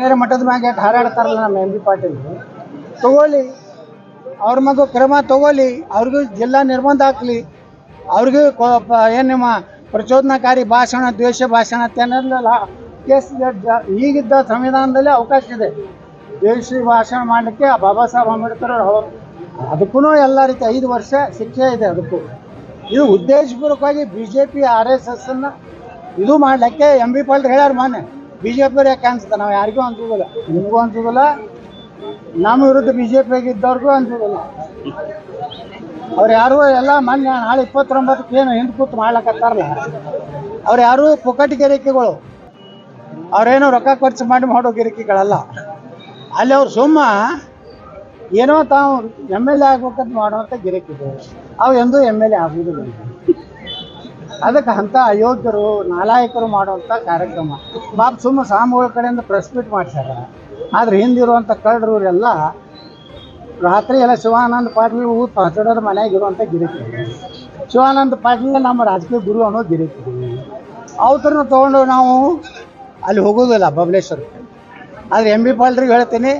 ಬೇರೆ ಮಠದ ಮ್ಯಾಗ ಎಷ್ಟು ಹಾರಾಡ್ತಾರಲ್ಲ ನಮ್ಮ ಎಂ ಬಿ ಪಾಟೀಲ್ ತಗೊಳ್ಳಿ. ಅವ್ರ ಮಗು ಕ್ರಮ ತಗೊಳ್ಳಿ. ಅವ್ರಿಗೂ ಜಿಲ್ಲಾ ನಿರ್ಬಂಧ ಹಾಕ್ಲಿ. ಅವ್ರಿಗೂ ಏನು ನಿಮ್ಮ ಪ್ರಚೋದನಾಕಾರಿ ಭಾಷಣ, ದ್ವೇಷ ಭಾಷಣ ಅನ್ನೋದಲ್ಲ ಕೇಸ್ ಈಗಿದ್ದ ಸಂವಿಧಾನದಲ್ಲಿ ಅವಕಾಶ ಇದೆ. ದ್ವೇಷ ಭಾಷಣ ಮಾಡಲಿಕ್ಕೆ ಬಾಬಾ ಸಾಹೇಬ್ ಅಂಬೇಡ್ಕರ್ ಅವರು ಅದಕ್ಕೂ ಎಲ್ಲ ರೀತಿ ಐದು ವರ್ಷ ಶಿಕ್ಷೆ ಇದೆ ಅದಕ್ಕೂ. ಇದು ಉದ್ದೇಶಪೂರ್ವಕವಾಗಿ B J P R S ಎಸ್ಸನ್ನು ಇದು ಮಾಡ್ಲಿಕ್ಕೆ ಎಂ ಬಿ ಪಾಟೀಲ್ ಹೇಳ್ಯಾರ ಮಾನ್ಯ. ಬಿ ಜೆ ಪಿ ಯಾಕೆ ಅನ್ಸುತ್ತೆ ನಾವು ಯಾರಿಗೂ ಅನ್ಸೋದಿಲ್ಲ, ನಿಮಗೂ ಅನ್ಸೋದಿಲ್ಲ, ನಮ್ಮ ವಿರುದ್ಧ ಬಿ ಜೆ ಪಿಯಾಗ ಇದ್ದವ್ರಿಗೂ ಅನ್ಸೋದಿಲ್ಲ. ಅವ್ರು ಯಾರು ಎಲ್ಲ ಮೊನ್ನೆ ನಾಳೆ ಇಪ್ಪತ್ತೊಂಬತ್ತಕ್ಕೆ ಏನು ಹಿಂದೆ ಕೂತು ಮಾಡ್ಲಕತ್ತಾರಲ್ಲ, ಅವ್ರು ಯಾರು ಪುಕಟ್ ಗಿರಿಕೆಗಳು, ಅವ್ರೇನು ರೊಕ್ಕ ಖರ್ಚು ಮಾಡಿ ಮಾಡೋ ಗಿರಿಕೆಗಳಲ್ಲ. ಅಲ್ಲಿ ಅವ್ರು ಸುಮ್ಮ ಏನೋ ತಾವು ಎಂ ಎಲ್ ಎ ಆಗ್ಬೇಕಂತ ಮಾಡುವಂಥ ಗಿರಿಕೆಗಳು. ಅವು ಎಂದೂ ಎಂ ಎಲ್ ಎ ಆಗುವುದಿಲ್ಲ ಅದಕ್ಕೆ ಅಂಥ ಅಯೋಧ್ಯರು, ನಾಲಾಯಕರು ಮಾಡುವಂಥ ಕಾರ್ಯಕ್ರಮ. ಬಾಬ್ ಸುಮ್ಮ ಸಾಮೂಹಿಕ ಕಡೆಯಿಂದ ಪ್ರೆಸ್ ಮೀಟ್ ಮಾಡ್ಸ್ಯಾರ. ಆದ್ರೆ ಹಿಂದಿರುವಂಥ ಕಳ್ಳರು ಇವರೆಲ್ಲ ರಾತ್ರಿ ಎಲ್ಲ ಶಿವಾನಂದ ಪಾಟೀಲ್ ಊಟ ಹಚ್ಚಡೋದು ಮನೆಯಾಗ ಇರುವಂಥ ಗಿರಿಕಿ. ಶಿವಾನಂದ ಪಾಟೀಲ್ ನಮ್ಮ ರಾಜಕೀಯ ಗುರು ಅನ್ನೋ ಗಿರಿಕಿ. ಅವ್ರನ್ನ ತೊಗೊಂಡು ನಾವು ಅಲ್ಲಿ ಹೋಗೋದಿಲ್ಲ ಬಬಲೇಶ್ವರಕ್ಕೆ ಆದರೆ ಎಂ ಬಿ ಪಾಲ್ರಿಗೆ ಹೇಳ್ತೀನಿ,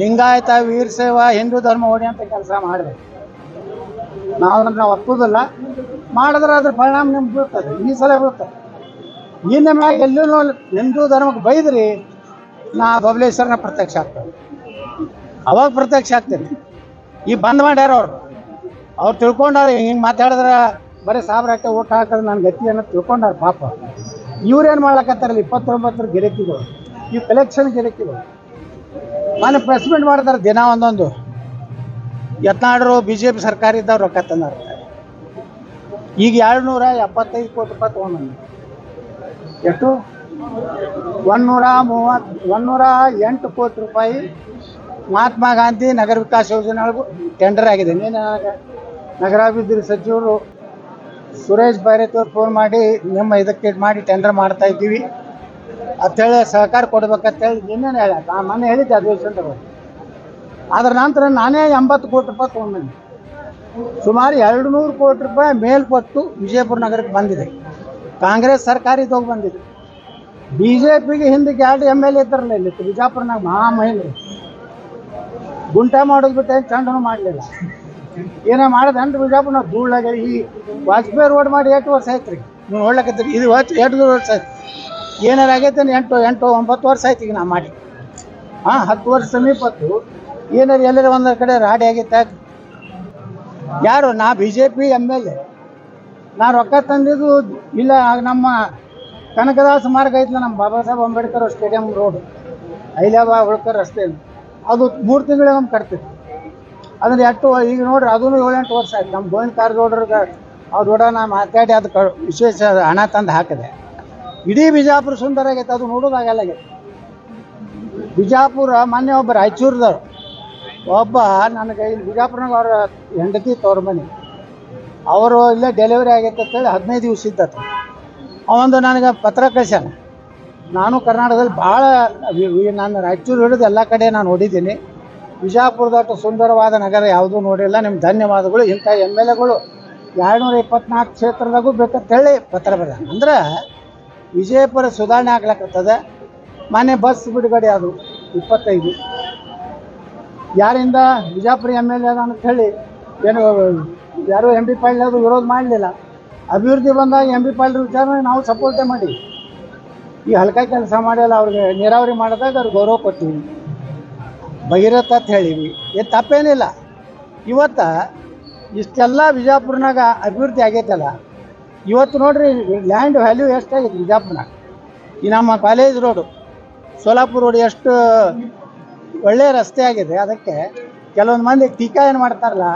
ಲಿಂಗಾಯತ ವೀರ ಸೇವಾ ಹಿಂದೂ ಧರ್ಮ ಓಡಿ ಅಂತ ಕೆಲಸ ಮಾಡಿದೆ ನಾವು ಅದನ್ನ ಒಪ್ಪೋದಿಲ್ಲ. ಮಾಡಿದ್ರೆ ಅದ್ರ ಪರಿಣಾಮ ನಿಮ್ಗೆ ಬೀಳ್ತದೆ. ಈ ಸಲ ಬೀಳ್ತದೆ. ಇನ್ನ ಮ್ಯಾಗ ಎಲ್ಲೂ ಹಿಂದೂ ಧರ್ಮಕ್ಕೆ ಬೈದ್ರಿ, ನಾ ಬಬಲೇಶ್ವರನ ಪ್ರತ್ಯಕ್ಷ ಆಗ್ತದೆ ಅವಾಗ ಪ್ರತ್ಯಕ್ಷ ಆಗ್ತೇನೆ. ಈ ಬಂದ್ ಮಾಡ್ಯಾರ ಅವ್ರು. ಅವ್ರು ತಿಳ್ಕೊಂಡಾರ, ಹಿಂಗೆ ಮಾತಾಡಿದ್ರೆ ಬರೀ ಸಾವಿರ ಹಾಕ ಓಟ್ ಹಾಕೋದು ನನ್ನ ಗತಿ ಅನ್ನೋ ತಿಳ್ಕೊಂಡಾರ ಪಾಪ. ಇವ್ರೇನು ಮಾಡ್ಲಕತ್ತಾರಲ್ಲ ಇಪ್ಪತ್ತೊಂಬತ್ತರ ಗಿರಕಿಗಳು ಈ ಕಲೆಕ್ಷನ್ ಗಿರಕಿಗಳು ನಾನು ಪ್ರೆಸ್ಮೆಂಟ್ ಮಾಡ್ತಾರೆ ದಿನ ಒಂದೊಂದು. ಯತ್ನಾಡರು ಬಿ ಜೆ ಪಿ ಸರ್ಕಾರ ಇದ್ದವ್ರು ರೊಕ್ಕ ತಂದಾರ. ಈಗ ಎರಡು ನೂರ ಎಪ್ಪತ್ತೈದು ಕೋಟಿ ರೂಪಾಯಿ ತೊಗೊಂಡು ಎಷ್ಟು? ಒಂದೂರ ಮೂವತ್ತು ಒಂದೂರ ಎಂಟು ಕೋಟಿ ರೂಪಾಯಿ ಮಹಾತ್ಮ ಗಾಂಧಿ ನಗರ ವಿಕಾಸ ಯೋಜನೆ ಒಳಗೂ ಟೆಂಡರ್ ಆಗಿದೆ. ನೀನು ನಗರಾಭಿವೃದ್ಧಿ ಸಚಿವರು ಸುರೇಶ್ ಬೈರೇತ್ ಅವ್ರು ಫೋನ್ ಮಾಡಿ ನಿಮ್ಮ ಇದಕ್ಕೆ ಮಾಡಿ ಟೆಂಡರ್ ಮಾಡ್ತಾ ಇದ್ದೀವಿ. ಅಂತೇಳಿ ಸಹಕಾರ ಕೊಡ್ಬೇಕಂತೇಳಿ ನಿನ್ನೆ ಹೇಳ. ನಾನು ಮೊನ್ನೆ ಹೇಳಿದ್ದೆ ಅದು ಅದರ ನಂತರ ನಾನೇ ಎಂಬತ್ತು ಕೋಟಿ ರೂಪಾಯಿ ತೊಗೊಂಡ್ಬಂದೆ. ಸುಮಾರು ಎರಡು ನೂರು ಕೋಟಿ ರೂಪಾಯಿ ಮೇಲ್ಪತ್ತು ವಿಜಯಪುರ ನಗರಕ್ಕೆ ಬಂದಿದೆ. ಕಾಂಗ್ರೆಸ್ ಸರ್ಕಾರ ಇದ್ದೋಗಿ ಬಂದಿದೆ. ಬಿ ಜೆ ಪಿಗೆ ಹಿಂದಕ್ಕೆ ಎರಡು ಎಂ ಎಲ್ ಎ ಇದ್ದಾರಲ್ಲ ಇಲ್ಲಿ, ಬಿಜಾಪುರನಾಗ ಮಹಾಮಹಿಳೆ ಗುಂಟ ಮಾಡೋದು ಬಿಟ್ಟು ಏನು ಚಂಡನು ಮಾಡಲಿಲ್ಲ. ಏನೋ ಮಾಡೋದನ್ರಿ ಬಿಜಾಪುರ ಧೂಳಾಗ ಈ ವಾಜಪೇಯಿ ರೋಡ್ ಮಾಡಿ ಎಂಟು ವರ್ಷ ಆಯ್ತು ರೀ. ನೀವು ನೋಡ್ಲಕತ್ತೀರಿ ಇದು ಎಂಟು ವರ್ಷ ಆಯ್ತು. ಏನಾರು ಆಗೈತೆ ಎಂಟು ಎಂಟು, ಒಂಬತ್ತು ವರ್ಷ ಆಯ್ತು ಈಗ ನಾ ಮಾಡಿ. ಹಾಂ, ಹತ್ತು ವರ್ಷ ಸಮೀಪತ್ತು ಏನಾರು ಎಲ್ಲರ ಒಂದರ ಕಡೆ ರಾಡಿ ಆಗೈತೆ ಯಾರು? ನಾ B J P M L A. ನಾ ರೊಕ್ಕ ತಂದಿದ್ದು ಇಲ್ಲ ನಮ್ಮ ಕನಕದಾಸ ಮಾರ್ಗ ಐತಲ್ಲ ನಮ್ಮ ಬಾಬಾ ಸಾಹೇಬ್ ಅಂಬೇಡ್ಕರ್ ಸ್ಟೇಡಿಯಂ ರೋಡ್. ಐಲಾಬಾ ಹೋಳ್ಕರ್ ರಸ್ತೆ. ಅದು ಮೂರು ತಿಂಗಳಿಗೊಮ್ಮೆ ಕಟ್ತಿತ್ತು. ಅದನ್ನ ಎಷ್ಟು ಈಗ ನೋಡ್ರಿ ಅದೂ ಏಳೆಂಟು ವರ್ಷ ಆಯ್ತು. ನಮ್ಮ ಗೋವಿಂದ ಕಾರಜೋಡ್ರಿಗೆ ಅವ್ರ ನಾ ಮಾತಾಡಿ ಅದಕ್ಕೆ ವಿಶೇಷ ಹಣ ತಂದು ಹಾಕಿದೆ. ಇಡೀ ಬಿಜಾಪುರ ಸುಂದರ ಆಗೈತೆ. ಅದು ನೋಡೋದಾಗಲ್ಲ ಬಿಜಾಪುರ, ಮೊನ್ನೆ ಒಬ್ಬ ರಾಯಚೂರ್ದವ್ರು. ಒಬ್ಬ ನನಗೆ ಇಲ್ಲಿ ಬಿಜಾಪುರನಾಗ ಅವರ ಹೆಂಡತಿ ತವ್ರ ಮನೆ. ಅವರು ಇಲ್ಲೇ ಡೆಲಿವರಿ ಆಗೈತೆ ಅಂತೇಳಿ ಹದಿನೈದು ದಿವಸ ಇದ್ದತ್ತು ಅವಂದು ನನಗೆ ಪತ್ರ ಕಳ್ಸ್ಯಾನ. ನಾನು ಕರ್ನಾಟಕದಲ್ಲಿ ಭಾಳ ನಾನು ರಾಯಚೂರು ಹಿಡಿದು ಎಲ್ಲ ಕಡೆ ನಾನು ನೋಡಿದ್ದೀನಿ. ಬಿಜಾಪುರದಷ್ಟು ಸುಂದರವಾದ ನಗರ ಯಾವುದೂ ನೋಡಿಲ್ಲ. ನಿಮ್ಮ ಧನ್ಯವಾದಗಳು. ಇಂಥ ಎಂ ಎಲ್ ಎಗಳು ಎರಡುನೂರ ಇಪ್ಪತ್ನಾಲ್ಕು ಕ್ಷೇತ್ರದಾಗೂ ಬೇಕಂತೇಳಿ ಪತ್ರ ಬರ ಅಂದ್ರೆ ವಿಜಯಪುರ ಸುಧಾರಣೆ ಆಗ್ಲಕ್ಕತ್ತದ ಮನೆ ಬಸ್ ಬಿಡುಗಡೆ ಅದು ಇಪ್ಪತ್ತೈದು. ಯಾರಿಂದ ಬಿಜಾಪುರ ಎಂ ಎಲ್ ಎ ಅದ ಅಂತ ಹೇಳಿ, ಏನು, ಯಾರು ಎಂ ಪಿ ಪಾಟೀಲ್ ಅದು ವಿರೋಧ ಮಾಡಲಿಲ್ಲ. ಅಭಿವೃದ್ಧಿ ಬಂದಾಗ ಎಂ ಪಿ ಪಾಟೀಲ್ ವಿಚಾರ ನಾವು ಸಪೋರ್ಟೇ ಮಾಡಿ. ಈ ಹಲ್ಕ ಕೆಲಸ ಮಾಡಿಲ್ಲ ಅವ್ರಿಗೆ ನೀರಾವರಿ ಮಾಡಿದಾಗ ಅವ್ರಿಗೆ ಗೌರವ ಕೊಟ್ಟಿವಿ. ಭಗೀರಥ ಅಂತ ಹೇಳಿವಿ. ಇದು ತಪ್ಪೇನಿಲ್ಲ. ಇವತ್ತು ಇಷ್ಟೆಲ್ಲ ಬಿಜಾಪುರನಾಗ ಅಭಿವೃದ್ಧಿ ಆಗೈತಲ್ಲ. ಇವತ್ತು ನೋಡ್ರಿ ಲ್ಯಾಂಡ್ ವ್ಯಾಲ್ಯೂ ಎಷ್ಟಾಗೈತೆ ಬಿಜಾಪುರನಾಗ? ಈ ನಮ್ಮ ಕಾಲೇಜ್ ರೋಡು ಸೋಲಾಪುರ ರೋಡ್ ಎಷ್ಟು ಒಳ್ಳೆಯ ರಸ್ತೆ ಆಗಿದೆ. ಅದಕ್ಕೆ ಕೆಲವೊಂದು ಮಂದಿ ಟೀಕಾ ಏನು ಮಾಡ್ತಾರಲ್ಲ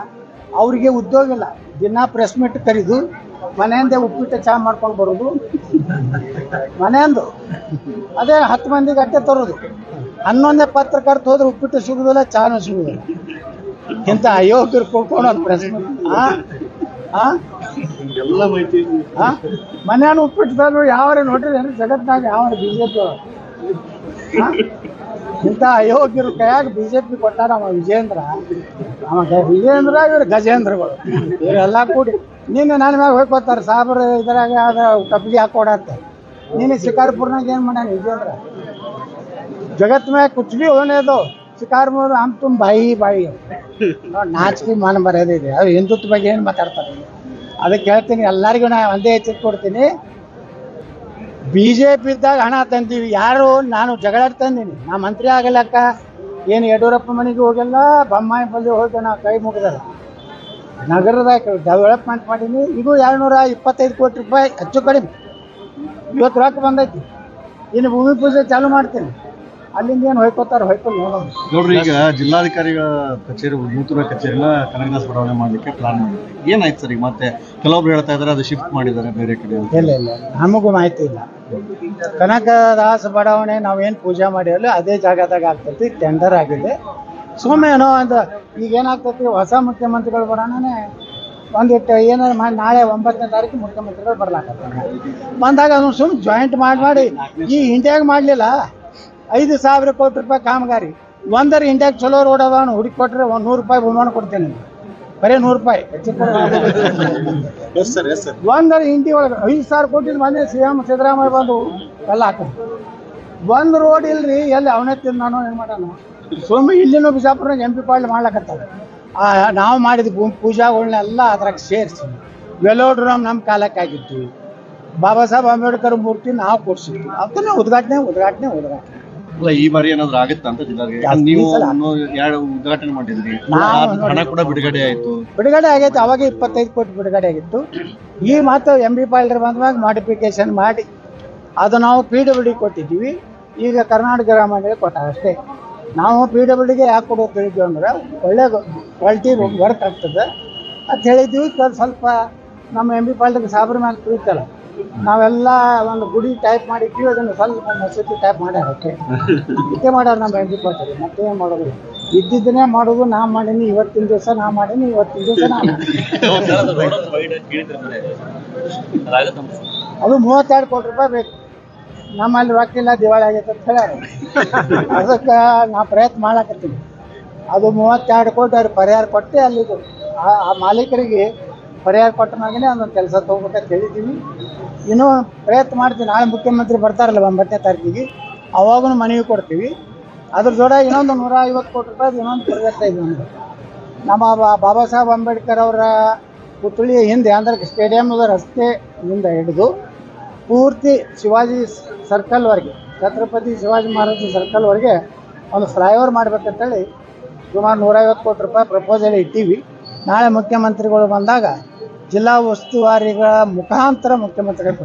ಅವರಿಗೆ ಉದ್ಯೋಗ ಇಲ್ಲ. ದಿನ ಪ್ರೆಸ್ ಮೀಟ್ ಕರೆದು ಮನೆಯಿಂದ ಉಪ್ಪಿಟ್ಟು ಚಹಾ ಮಾಡ್ಕೊಂಡು ಬರೋದು. ಮನೆಯಂದು. ಅದೇ ಹತ್ತು ಮಂದಿಗೆ ಅಟ್ಟೆ ತರೋದು. ಹನ್ನೊಂದೇ ಪತ್ರಕರ್ತ ಹೋದ್ರೆ ಉಪ್ಪಿಟ್ಟು ಸಿಗುದಿಲ್ಲ ಚಹಾನು ಸಿಗುದಿಲ್ಲ. ಇಂಥ ಅಯೋಗ್ಯರು ಕೂತ್ಕೊಂಡು ಒಂದು ಪ್ರೆಸ್ ಮೀಟ್ ಹಾಂ ಮನೆಯನ್ನು ಉಪ್ಪಿಟ್ಟು ತಂದ್ರು ಯಾವ ನೋಡ್ರಿ ಜಗತ್ನಾಗ ಯಾವ ಬಿ ಜೆ ಪಿ ಇಂಥ ಅಯೋಗ್ಯರು ಕೈಯಾಗ ಬಿ ಜೆ ಪಿ ಕೊಟ್ಟ ನಮ್ಮ ವಿಜೇಂದ್ರ ನಮ್ಮ ವಿಜೇಂದ್ರ ಇವರು ಗಜೇಂದ್ರಗಳು. ಇವರೆಲ್ಲ ಕೂಡಿ ನೀನು ನನ್ನ ಮ್ಯಾಗ ಹೋಗ್ಕೋತಾರೆ ಸಾಬರ್ ಇದ್ರಾಗ ಅದ್ರ ಕಬ್ಬಿಗೆ ಹಾಕೊಡತ್ತೆ ನೀನು ಶಿಕಾರ್ಪುರ್ನಾಗ ಏನು ಮಾಡ ವಿಜೇಂದ್ರ? ಜಗತ್ ಮ್ಯಾಗ ಕುಚ್ ಭೀ ಹೋನೇದು ಶಿಕಾರ್ಪುರ್ ಹಮ್ ತುಂಬ ಬಾಯಿ ಬಾಯಿ. ನಾಚಿಕೆ ಮಾನ ಬರೋದಿದೆ ಅವ್ರು ಹಿಂದುತ್ವ ಬಗ್ಗೆ ಏನು ಮಾತಾಡ್ತಾರೆ? ಅದಕ್ಕೆ ಹೇಳ್ತೀನಿ, ಎಲ್ಲರಿಗೂ ನಾ ಒಂದೇ ಎಚ್ಚರಿಕೆ ಕೊಡ್ತೀನಿ. ಬಿ ಜೆ ಪಿ ಇದ್ದಾಗ ಹಣ ತಂದೀವಿ. ಯಾರು, ನಾನು ಜಗಳ ತಂದೀನಿ. ನಾ ಮಂತ್ರಿ ಆಗಲಕ್ಕ ಏನು ಯಡಿಯೂರಪ್ಪ ಮನೆಗೆ ಹೋಗಿಲ್ಲ, ಬೊಮ್ಮಾಯಿ ಬಲ್ಲಿ ಹೋಗಿ ನಾ ಕೈ ಮುಗಿದಲ್ಲ. ನಗರದಾಗ ಡೆವಲಪ್ಮೆಂಟ್ ಮಾಡೀನಿ. ಇದು ಎರಡುನೂರ ಇಪ್ಪತ್ತೈದು ಕೋಟಿ ರೂಪಾಯಿ ಹೆಚ್ಚು ಕಡಿಮೆ. ಇವತ್ತು ರೊಕ್ಕ ಬಂದೈತಿ. ಇನ್ನು ಭೂಮಿ ಪೂಜೆ ಚಾಲು ಮಾಡ್ತೀನಿ. ಅಲ್ಲಿಂದ ಏನು ಹೊಯ್ಕೋತಾರ ಹೊಯ್ಕೊಂಡು ನೋಡೋಣ. ನೋಡ್ರಿ ಈಗ ಜಿಲ್ಲಾಧಿಕಾರಿಗಳ ಕಚೇರಿ ನೂತನ ಕಚೇರಿನ ಕನಕದಾಸ ಬಡಾವಣೆ ಮಾಡ್ಲಿಕ್ಕೆ ಪ್ಲಾನ್ ಮಾಡಿದ್ರಿ ಏನಾಯ್ತು ಸರ್ ಈಗ ಮತ್ತೆ? ಕೆಲವೊಬ್ರು ಹೇಳ್ತಾ ಇದಾರೆ ಅದು ಶಿಫ್ಟ್ ಮಾಡಿದ್ದಾರೆ ಬೇರೆ ಕಡೆ. ಇಲ್ಲ ಇಲ್ಲ ನಮಗೂ ಮಾಹಿತಿ ಇಲ್ಲ. ಕನಕದಾಸ ಬಡಾವಣೆ ನಾವೇನು ಪೂಜೆ ಮಾಡಿರಲ್ಲ ಅದೇ ಜಾಗದಾಗ ಆಗ್ತೈತಿ ಟೆಂಡರ್ ಆಗಿದೆ. ಸುಮ್ಮನೆ ಏನೋ ಒಂದು ಈಗ ಏನಾಗ್ತೈತಿ ಹೊಸ ಮುಖ್ಯಮಂತ್ರಿಗಳು ಬರೋಣನೇ ಒಂದಿಟ್ಟು ಏನಾದ್ರು ಮಾಡಿ ನಾಳೆ ಒಂಬತ್ತನೇ ತಾರೀಕು ಮುಖ್ಯಮಂತ್ರಿಗಳು ಬರ್ಲಾಕತ್ತ ಬಂದಾಗ ಅದನ್ನು ಸುಮ್ಮನೆ ಜಾಯಿಂಟ್ ಮಾಡಿ ಮಾಡಿ ಈ ಇಂಡಿಯಾಗ ಮಾಡಲಿಲ್ಲ. ಐದು ಸಾವಿರ ಕೋಟಿ ರೂಪಾಯಿ ಕಾಮಗಾರಿ. ಒಂದರ ಇಂಡಿಯಾಗ ಚಲೋ ರೋಡ್ ಅದ ಹುಡುಕಿ ಕೊಟ್ರೆ ಒಂದು ನೂರು ರೂಪಾಯಿ ಬಹುಮಾನ ಕೊಡ್ತೇನೆ ಬರೀ ನೂರು ರೂಪಾಯಿ. ಒಂದರ ಇಂಡಿ ಒಳಗೆ ಐದು ಸಾವಿರ ಕೋಟಿ ಮನೆ ಸಿ ಎಂ ಸಿದ್ದರಾಮಯ್ಯ ಬಂದು ಎಲ್ಲ ಹಾಕಿದ್ರು ಒಂದು ರೋಡ್ ಇಲ್ರಿ ಎಲ್ಲಿ ಅವನೇ ತಿಂದು ನಾನು ಏನು ಮಾಡೋಣ? ಸುಮ್ಮನೆ ಇಲ್ಲಿನೂ ಬಿಜಾಪುರ ಎಂ ಪಿ ಪಾಳ್ಯ ಮಾಡ್ಲಕತ್ತಾರೆ. ಆ, ನಾವು ಮಾಡಿದ ಭೂಮಿ ಪೂಜಾಗಳನ್ನೆಲ್ಲ ಅದ್ರಾಗ ಸೇರಿಸಿ. ವೆಲೋಡ್ರಮ್ ನಮ್ಮ ಕಾಲಕ್ಕೆ ಆಗಿತ್ತು ಬಾಬಾ ಸಾಹೇಬ್ ಅಂಬೇಡ್ಕರ್ ಮೂರ್ತಿ ನಾವು ಕೊಡ್ಸಿದ್ವಿ. ಅದನ್ನ ಉದ್ಘಾಟನೆ ಉದ್ಘಾಟನೆ ಉದ್ಘಾಟನೆ. ಅಲ್ಲ ಈ ಬಾರಿ ಏನಾದ್ರು ಆಗುತ್ತಾ ಅಂತ ಜಿಲ್ಲಾಧಿಕಾರಿ ಜಾಸ್ತಿ ನೀವು ಸಲ. ಎರಡು ಉದ್ಘಾಟನೆ ಮಾಡಿದ್ರಿ. ನಾವು ಹಣ ಕೂಡ ಬಿಡುಗಡೆ ಆಯ್ತು. ಬಿಡುಗಡೆ ಆಗೈತೆ ಅವಾಗ ಇಪ್ಪತ್ತೈದು ಕೋಟಿ ಬಿಡುಗಡೆ ಆಗಿತ್ತು. ಈ ಮಾತು ಎಂ ಬಿ ಪಾಲ್ಡರ್ ಬಂದಾಗ ಮಾಡಿಫಿಕೇಶನ್ ಮಾಡಿ ಅದು ನಾವು ಪಿ ಡಬ್ಲ್ಯೂ ಡಿ ಕೊಟ್ಟಿದ್ದೀವಿ. ಈಗ ಕರ್ನಾಟಕ ಗ್ರಾಮೀಣ ಕೊಟ್ಟ ಅಷ್ಟೇ. ನಾವು ಪಿ ಡಬ್ಲ್ಯೂ ಡಿಗೆ ಯಾಕೆ ಕೊಡೋದು ಹೇಳಿದ್ವಿ ಅಂದ್ರೆ ಒಳ್ಳೆ ಕ್ವಾಲಿಟಿ ವರ್ಕ್ ಆಗ್ತದೆ. ಅಂತ ಹೇಳಿದ್ವಿ ಸ್ವಲ್ಪ ಸ್ವಲ್ಪ ನಮ್ಮ ಎಂ ಬಿ ಪಾಲ್ಡರ್ ಸಾಬ್ರ ಮ್ಯಾಲೆ ತಿಳಿತಲ್ಲ ನಾವೆಲ್ಲ ಒಂದು ಗುಡಿ ಟೈಪ್ ಮಾಡಿದ್ವಿ ಅದನ್ನು ಸ್ವಲ್ಪ ಮಸೂತಿ ಟೈಪ್ ಮಾಡ್ಯಾರ ಅಷ್ಟೇ ಇದೆ ಮಾಡ್ಯಾರ ನಮ್ಮ ಹೆಂಡಿ ಬಿ ಮತ್ತೆ ಏನು ಮಾಡೋದು? ಇದ್ದಿದ್ದನ್ನೇ ಮಾಡೋದು, ನಾ ಮಾಡೀನಿ, ಇವತ್ತಿನ ದಿವಸ ನಾ ಮಾಡೀನಿ, ಇವತ್ತಿನ ದಿವಸ ನಾ ಅದು ಮೂವತ್ತೆರಡು ಕೋಟಿ ರೂಪಾಯಿ ಬೇಕು. ನಮ್ಮಲ್ಲಿ ರೊಕ್ಕ ಇಲ್ಲ ದಿವಾಳಿ ಆಗೈತೆ ಅಂತ ಹೇಳ್ಯಾರ. ಅದಕ್ಕೆ ನಾ ಪ್ರಯತ್ನ ಮಾಡಕತ್ತೀನಿ. ಅದು ಮೂವತ್ತೆರಡು ಕೋಟಿ ಅವ್ರಿಗೆ ಪರಿಹಾರ ಕೊಟ್ಟೆ ಅಲ್ಲಿದು. ಆ ಮಾಲೀಕರಿಗೆ ಪರಿಹಾರ ಕೊಟ್ಟ ಮ್ಯಾಗನೇ ಅದೊಂದು ಕೆಲಸ ತೊಗೋಬೇಕಂತ ಹೇಳಿದ್ದೀವಿ ಇನ್ನೂ ಪ್ರಯತ್ನ ಮಾಡ್ತೀವಿ ನಾಳೆ ಮುಖ್ಯಮಂತ್ರಿ ಬರ್ತಾರಲ್ಲ ಒಂಬತ್ತನೇ ತಾರೀಕಿಗೆ. ಅವಾಗೂ ಮನವಿ ಕೊಡ್ತೀವಿ. ಅದ್ರ ಜೋಡ ಇನ್ನೊಂದು ನೂರ ಐವತ್ತು ಕೋಟಿ ರೂಪಾಯಿ ಇನ್ನೊಂದು ಪರಿವರ್ತ ಇದೆ ನಮಗೆ ನಮ್ಮ ಬಾಬಾ ಸಾಹೇಬ್ ಅಂಬೇಡ್ಕರ್ ಅವರ ಪುತ್ಳಿ ಹಿಂದೆ, ಅಂದ್ರೆ ಸ್ಟೇಡಿಯಂದ ರಸ್ತೆಯಿಂದ ಹಿಡಿದು ಪೂರ್ತಿ ಶಿವಾಜಿ ಸರ್ಕಲ್ವರೆಗೆ ಛತ್ರಪತಿ ಶಿವಾಜಿ ಮಹಾರಾಜ ಸರ್ಕಲ್ವರೆಗೆ ಒಂದು ಫ್ಲೈಓವರ್ ಮಾಡ್ಬೇಕಂತೇಳಿ ಸುಮಾರು ನೂರೈವತ್ತು ಕೋಟಿ ರೂಪಾಯಿ ಪ್ರಪೋಸಲ್ ಇಟ್ಟೀವಿ. ನಾಳೆ ಮುಖ್ಯಮಂತ್ರಿಗಳು ಬಂದಾಗ ಜಿಲ್ಲಾ ಉಸ್ತುವಾರಿಗಳ ಮುಖಾಂತರ ಮುಖ್ಯಮಂತ್ರಿಗಳು